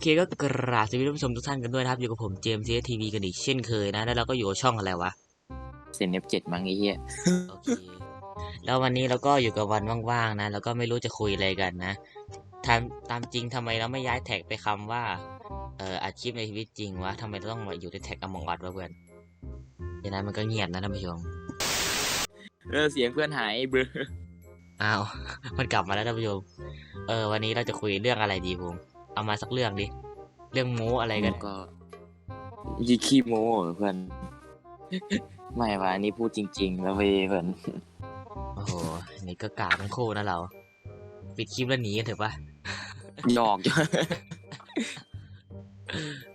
โอเคก็กราบสวัสดีท่านผู้ชมทุกท่านกันด้วยนะครับ อยู่กับผมเจมส์ซีทีวีกันอีกเช่นเคยนะ แล้วเราก็อยู่กับช่องอะไรวะเซนเอฟเจ็ดมั้งไอ้เหี้ยโอเคแล้ววันนี้เราก็อยู่กับวันว่างๆนะ แล้วก็ไม่รู้จะคุยอะไรกันนะตามตามจริงทำไมเราไม่ย้ายแท็กไปคำว่าเอ่ออาชีพในชีวิตจริงวะทำไมเราต้องมาอยู่ในแท็กอมองอัดวะเพื่อนเดี๋ยวนั้นมันก็เงียบนะท่านผู้ชมเออเสียงเพื่อนหายเบลออ้าวมันกลับมาแล้วท่านผู้ชมเออวันนี้เราจะคุยเรื่องอะไรดีผม เอามาสักเรื่องดิ เรื่องโม้อะไรกันก็ยี่ขี้โม้เหรอเพื่อน ไม่วะอันนี้พูดจริง ๆ แล้วเว้ยเพื่อน โอ้โหนี่ก็กาทั้งคู่นะเรา ปิดคลิปแล้วหนีกันเถอะปะหยอก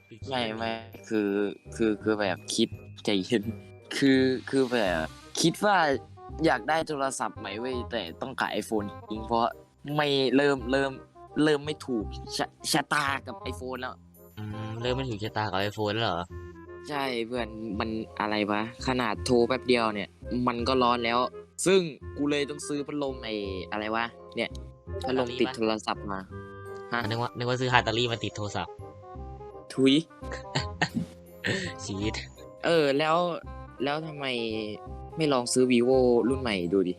ปิดคลิปไม่ไม่คือคือคือแบบคิดใจเย็นคือคือแบบคิดว่าอยากได้โทรศัพท์ใหม่เว้ยแต่ต้องขายไอโฟนจริงเพราะไม่เริ่มเริ่ม เริ่มไม่ถูกชะชะตากับไอโฟนแล้ว อืมเริ่มไม่ถูกชะตากับไอโฟนแล้วเหรอ ใช่เพื่อนมันอะไรวะ ขนาดโทรแป๊บเดียวเนี่ย มันก็ร้อนแล้ว ซึ่งกูเลยต้องซื้อพัดลมไอ้อะไรวะ เนี่ยพัดลมติดโทรศัพท์มาฮะนึกว่านึกว่าซื้อฮาตารี่มาติดโทรศัพท์ ทุย ชีวิต เออ แล้วแล้วทำไมไม่ลองซื้อ vivo รุ่นใหม่ดูดิ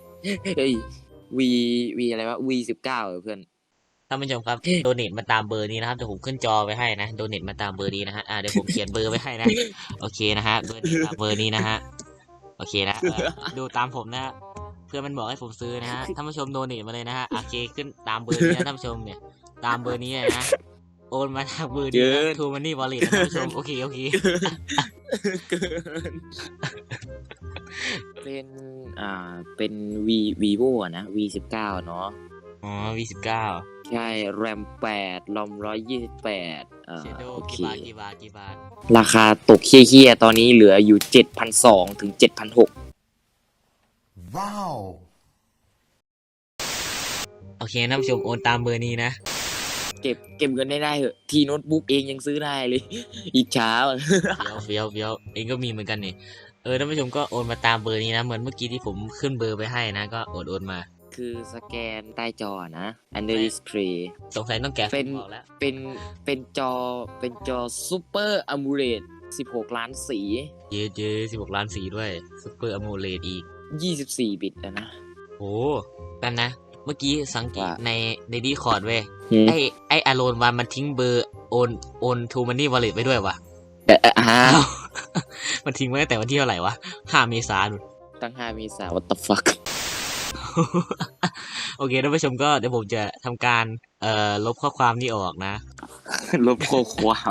เฮ้ย v v อะไรวะ v สิบเก้าเพื่อน ท่านผู้ชมครับโดเนทมาตามเบอร์นี้นะครับเดี๋ยวผมขึ้นจอไว้ให้นะโดเนทมาตามเบอร์นี้นะฮะอ่าเดี๋ยวผมเขียนเบอร์ไว้ให้นะโอเคนะฮะเบอร์นี้ตามเบอร์นี้นะฮะโอเคนะเออดูตามผมนะฮะเพื่อนมันบอกให้ผมซื้อนะฮะท่านผู้ชมโดเนทมาเลยนะฮะโอเคขึ้นตามเบอร์นี้นะท่านผู้ชมเนี่ยตามเบอร์นี้เลยนะโอนมาทางเบอร์นี้นะทูมันนี่วอลเล็ตนะท่านผู้ชมโอเคโอเคเกินเป็นอ่าเป็น v vivo อะนะ v สิบเก้าเนาะอ๋อวีสิบเก้า ใช่แรมแปดลอมร้อยยี่สิบแปดอ่าเชโดโอเค กี่บาทกี่บาทกี่บาทราคาตกเคี้ยๆ ตอนนี้เหลืออยู่เจ็ดพันสองถึงเจ็ดพันหก Wow. โอเคท่านผู้ชมโอนตามเบอร์นี้นะ เก็บเก็บเงินได้ได้เหอะ ทีโน้ตบุ๊กเองยังซื้อได้เลย อีกเช้า เฟี้ยวเฟี้ยวเฟี้ยวเองก็มีเหมือนกันนี่เออท่านผู้ชมก็โอนมาตามเบอร์นี้นะ เหมือนเมื่อกี้ที่ผมขึ้นเบอร์ไปให้นะ ก็โอนโอนมา คือสแกนใต้จอนะ under display สงสัยต้องแกะเป็นออกแล้วเป็นเป็นจอเป็นจอ super AMOLED 16 ล้านสี เยเยสิบหกล้านสีด้วยซุปเปอร์อโมเลดอีก 24 บิตอะนะโอ้แป๊บนะ เมื่อกี้สังเกตว่าในในดีคอร์ดเว้ย หืม ไอไออารอนวันมันทิ้งเบอร์โอนโอนทูมันนี่วอลเล็ตไปด้วยวะเอ่อเอ่ออ้าวมันทิ้งไว้ตั้งแต่วันที่เท่าไหร่วะห้าเมษายนตั้ง5เมษายน what the fuck โอเคท่านผู้ชมก็เดี๋ยวผมจะทำการ เอ่อลบข้อความนี้ออกนะ ลบข้อความ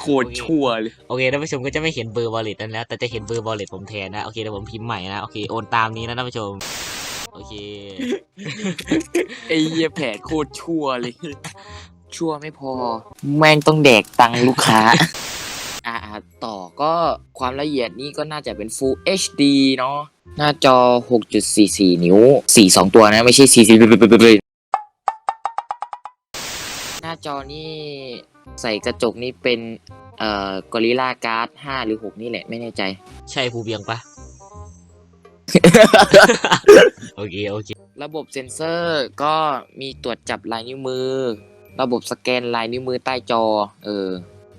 โคตรชั่วเลยโอเคท่านผู้ชมก็จะไม่เห็นเบอร์วอลเล็ตนั้นแล้วแต่จะเห็นเบอร์วอลเล็ตผมแทนนะโอเคเดี๋ยวผมพิมพ์ใหม่นะโอเคโอนตามนี้นะท่านผู้ชมโอเคไอ้เหี้ยแผนโคตรชั่วเลย ชั่วไม่พอ แม่งต้องแดกตังค์ลูกค้าอ่าต่อ ก็ความละเอียดนี่ก็น่าจะเป็น Full HD เนาะหน้าจอ 6.44 นิ้ว 42 ตัวนะ ไม่ใช่44หน้าจอนี่ใส่กระจกนี่เป็น เอ่อ Gorilla Glass 5หรือ 6 นี่แหละ ไม่แน่ใจ ใช่ภูเบียงปะ โอเค โอเค ระบบเซ็นเซอร์ก็มีตรวจจับลายนิ้วมือ ระบบสแกนลายนิ้วมือใต้จอ เออ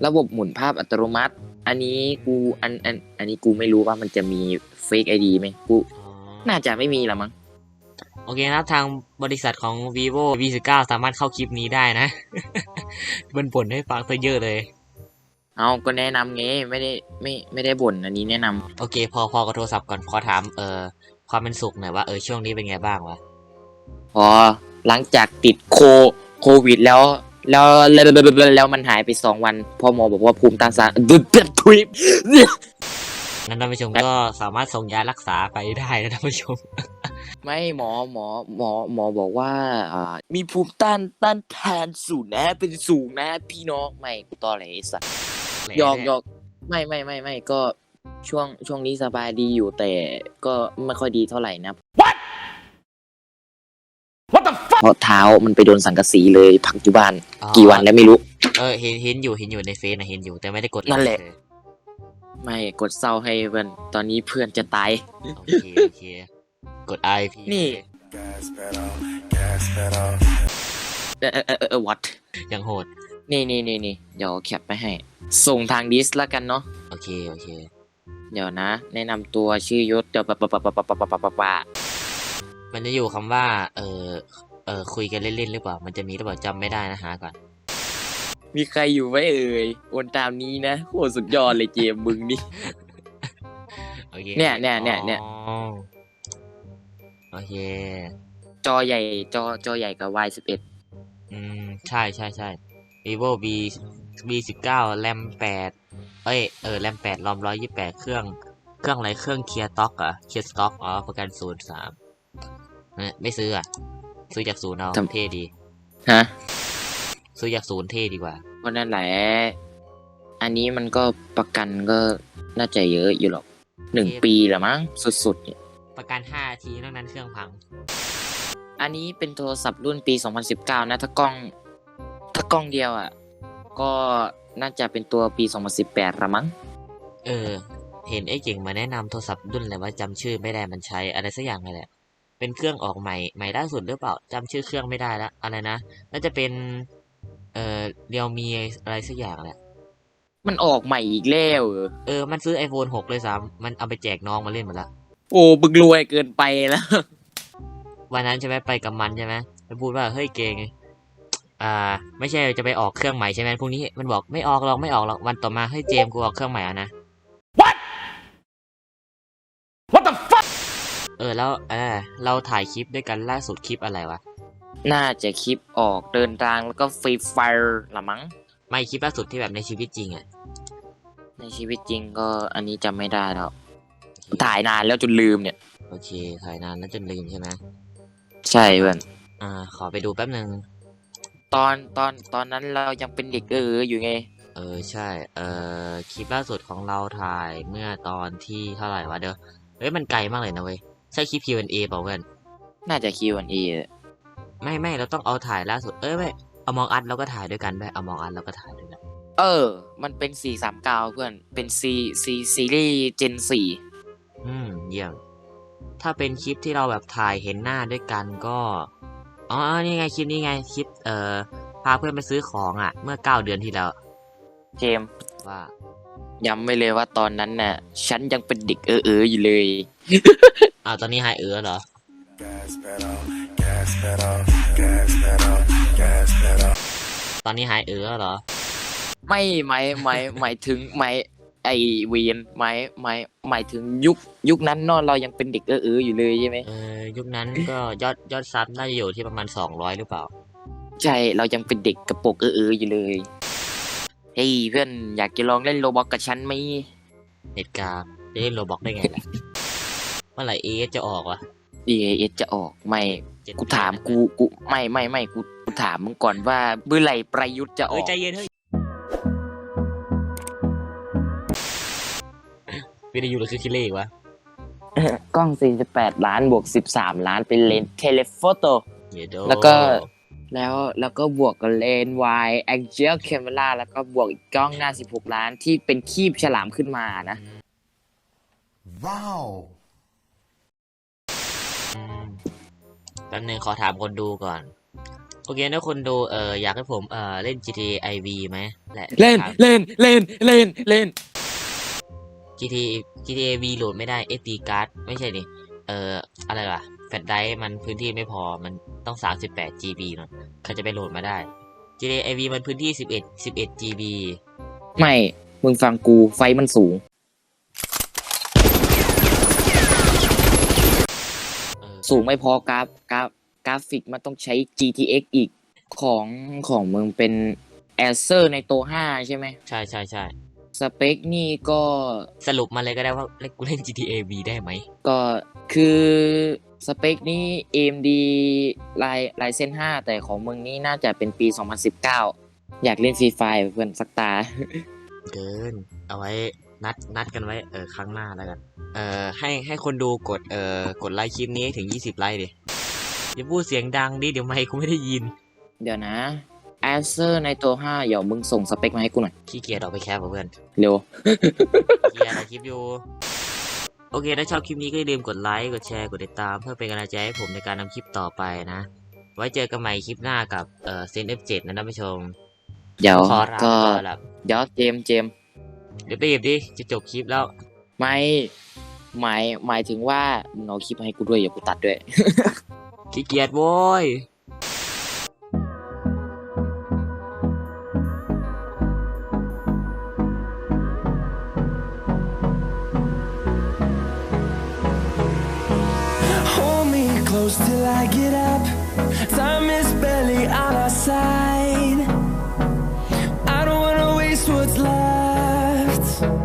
ระบบหมุนภาพอัตโนมัติ อันนี้กูอันอันอันนี้กูไม่รู้ว่ามันจะมีเฟกไอดีไหมกูอ๋อน่าจะไม่มีละมั้งโอเคนะครับทางบริษัทของ vivo v19 สามารถเข้าคลิปนี้ได้นะ มันบ่นให้ฟังซะเยอะเลย เอาก็แนะนำไงไม่ได้ไม่ไม่ได้บ่นอันนี้แนะนำโอเค พอพอกับโทรศัพท์ก่อนขอถามเอ่อความเป็นสุขหน่อยว่าเออช่วงนี้เป็นไงบ้างวะพอหลังจากติดโคโควิดแล้ว แล้วแล้วแล้วมันหายไปสองวันพ่อหมอบอกว่าภูมิต้านทานดึ๊ดดึ๊ดทุยนั้นท่านผู้ชมก็สามารถส่งยารักษาไปได้นะท่านผู้ชม ไม่หมอหมอหมอหมอบอกว่าอ่ามีภูมิต้านต้านทานสูงนะ เป็นสูงนะ พี่น้องไม่กูตอแหลไอ้สัสหยอกหยอกไม่ไม่ไม่ไม่ก็ช่วงช่วงนี้สบายดีอยู่แต่ก็ไม่ค่อยดีเท่าไหร่นะ เพราะเท้ามันไปโดนสังกะสีเลยพักอยู่บ้านอ๋อกี่วันแล้วไม่รู้ เออเห็นเห็นอยู่เห็นอยู่ในเฟซนะเห็นอยู่แต่ไม่ได้กดไค์นั่นแหละเยไม่กดเศร้าให้เพื่อนตอนนี้เพื่อนจะตาย โอเคโอเคกด IP นี่ Gas pedal, gas pedal. เออเออเออเออ what อย่างโหด นี่นี่นี่นี่เดี๋ยวแคปไปให้ ส่งทางดิสแล้วกันเนาะโอเคโอเคเดี๋ยวนะ แนะนำตัวชื่อยศเดี๋ยวปะปะปะปะปะปะปะปะปะปะมันจะอยู่คำว่า เออ เออคุยกันเล่นๆหรือเปล่า มันจะมีหรือเปล่าจำไม่ได้นะหาก่อน มีใครอยู่ไหมเอ่ยโอนตามนี้นะโหสุดยอดเลยเจมส์มึงนี่ โอเคเนี่ยเนี่ยเนี่ยเนี่ย อ๋อโอเค จอใหญ่จอจอใหญ่กับ Y11 อืม ใช่ใช่ใช่ vivo v v สิบเก้าแรมแปดเอ้ย เออ แรมแปดรอมร้อยยี่แปดเครื่อง เครื่องอะไร เครื่องเคลียร์ต็อกอะเคลียร์สต็อก อ๋อ ประกันศูนย์สามไม่ซื้ออะ ซื้อจากศูนย์เอาทำ เท่ดี ฮะซื้อจากศูนย์เท่ดีกว่า เพราะนั่นแหละ อันนี้มันก็ประกันก็น่าจะเยอะอยู่หรอกหนึ่งปีละมั้งสุดๆเนี่ยประกันห้าทีนอกนั้นเครื่องพัง อันนี้เป็นโทรศัพท์รุ่นปี 2019 นะ ถ้ากล้อง ถ้ากล้องเดียวอะ ก็น่าจะเป็นตัวปี 2018ละมั้ง เออ เห็นไอ้เก่งมาแนะนำโทรศัพท์รุ่นอะไรว่าจำชื่อไม่ได้มันใช้อะไรสักอย่างเลยแหละ เป็นเครื่องออกใหม่ใหม่ล่าสุดหรือเปล่าจำชื่อเครื่องไม่ได้แล้วอะไรนะน่าจะเป็น เอ่อเรียวมีอะไรสักอย่างแหละมันออกใหม่อีกแล้วเหรอเออมันซื้อ iPhone 6 เลยซ้ำมันเอาไปแจกน้องมาเล่นหมดละโอ้บึกรวยเกินไปแล้ว วันนั้นใช่ไหมไปกับมันใช่ไหมไปพูดว่าเฮ้ยเก่งอ่า ไม่ใช่จะไปออกเครื่องใหม่ใช่ไหมพรุ่งนี้มันบอกไม่ออกหรอกไม่ออกหรอกวันต่อมาเฮ้ยเจมส์กูออกเครื่องใหม่แล้วนะ What the fuck เออแล้วเออเราถ่ายคลิปด้วยกันล่าสุดคลิปอะไรวะ น่าจะคลิปออกเดินทางแล้วก็ฟรีไฟร์ละมั้ง ไม่คลิปล่าสุดที่แบบในชีวิตจริงอะในชีวิตจริงก็อันนี้จำไม่ได้แล้ว ถ่ายนานแล้วจนลืมเนี่ย โอเค ถ่ายนานแล้วจนลืมใช่ไหมใช่เพื่อนอ่า ขอไปดูแป๊บหนึ่งตอนตอนตอนนั้นเรายังเป็นเด็กเอออยู่ไง เออใช่ เออคลิปล่าสุดของเราถ่ายเมื่อตอนที่เท่าไหร่วะเดี๋ยวเฮ้ยมันไกลมากเลยนะเว้ย ใช่คลิป Q&A เปล่าเพื่อนน่าจะ Q&A ไม่ไม่เราต้องเอาถ่ายล่าสุดเอ้ยไม่เอามองอัดเราก็ถ่ายด้วยกันไปเอามองอัดเราก็ถ่ายด้วยกันเออ มันเป็น 439 เพื่อน เป็น C C ซีรีส์ Gen 4อืมเยี่ยมถ้าเป็นคลิปที่เราแบบถ่ายเห็นหน้าด้วยกันก็อ๋อนี่ไงคลิปนี้ไงคลิปเอ่อพาเพื่อนไปซื้อของอะ เมื่อเก้าเดือนที่แล้วเจมส์ว่า ย้ำไว้เลยว่าตอนนั้นน่ะ ฉันยังเป็นเด็กเออเอออยู่เลย อ้าวตอนนี้หายเออเหรอ Gas pedal, gas pedal, gas pedal, gas pedal. ตอนนี้หายเออเหรอ ไม่หมายหมายหมายถึงหมายไอเวียนหมายหมายหมายถึงยุคยุคนั้นเนอะเรายังเป็นเด็กเออเอออยู่เลยใช่ไหมเออยุคนั้นก็ยอดยอดซับน่าจะอยู่ที่ประมาณสองร้อยหรือเปล่า ใช่เรายังเป็นเด็กกระโปรงเออเอออยู่เลย เฮ้ยเพื่อนอยากจะลองเล่นโรบอกกับฉันไหมเหตุการณ์จะเล่นโรบอกได้ไงล่ะ เมื่อไหร่เอจะออกวะดีเอสจะออกไม่เจ็ดกูถามกูกูไม่ไม่ไม่กูกูถามมึงก่อนว่าเมื่อไหร่ประยุทธ์จะอเอ้อยกใจเย็นเฮ้ยวิทยุหรือคือคิเลกวะกล้อง 48 ล้านบวก 13 ล้านเป็นเลนส์เทเลโฟโตเยโดแล้วก็ แล้วแล้วก็บวกกับเลนส์วายแองเจิลแคมเมราแล้วก็บวกอีกกล้องหน้า 16 ล้านที่เป็นคีบฉลามขึ้นมานะ Wow. แป๊บนึงขอถามคนดูก่อน โอเคถ้าคนดูเอออยากให้ผมเออเล่น GTA IV ไหมแหละเล่นถาม เล่นเล่นเล่นเล่น GTA GTA V โหลดไม่ได้ SD card ไม่ใช่ดิเอ่ออะไรวะแฟลชไดรฟ์มันพื้นที่ไม่พอมันต้อง 38 GB เนอะใครจะไปโหลดมาได้ GTA V มันพื้นที่ 11 11 GB ไม่ มึงฟังกูไฟมันสูง เออ สูงไม่พอกราฟกราฟกราฟิกมันต้องใช้ GTX อีกของของมึงเป็น Acer ในตัว5ใช่ไหมใช่ใช่ใช่สเปคนี่ก็สรุปมาเลยก็ได้ว่าเล่นกูเล่น GTA V ได้ไหม ก็คือสเปคนี้ AMD ลายลายเส้น 5 แต่ของมึงนี่น่าจะเป็นปี 2019 อยากเล่นฟรีไฟเพื่อนสักตา เกิน เอาไว้นัดนัดกันไว้ เออครั้งหน้าแล้วกัน เออให้ให้คนดูกดเออกดไลค์คลิปนี้ให้ถึง 20 ไลค์ดิอย่าพูดเสียงดังดิเดี๋ยวไม่กูไม่ได้ยิน เดี๋ยวนะ Acer ในตัว5เดี๋ยวมึงส่งสเปคมาให้กูหน่อย ขี้เกียจออกไปแคปกับเพื่อน เร็ว เกียร์อะไรคลิปอยู่ โอเค ถ้าชอบคลิปนี้ก็อย่าลืมกดไลค์ กดแชร์ กดติดตาม เพื่อเป็นกำลังใจให้ผมในการทำคลิปต่อไปนะ ไว้เจอกันใหม่คลิปหน้ากับเอ่อเซน F7 นะท่านผู้ชม เดี๋ยวขอรับก็ขอรับเดี๋ยวเจมส์เจมส์เดี๋ยวรีบดิ จะจบคลิปแล้ว ไม่ หมายหมายถึงว่ามึงเอาคลิปมาให้กูด้วยอย่ากูตัดด้วย ขี้เกียจโว้ย Hold me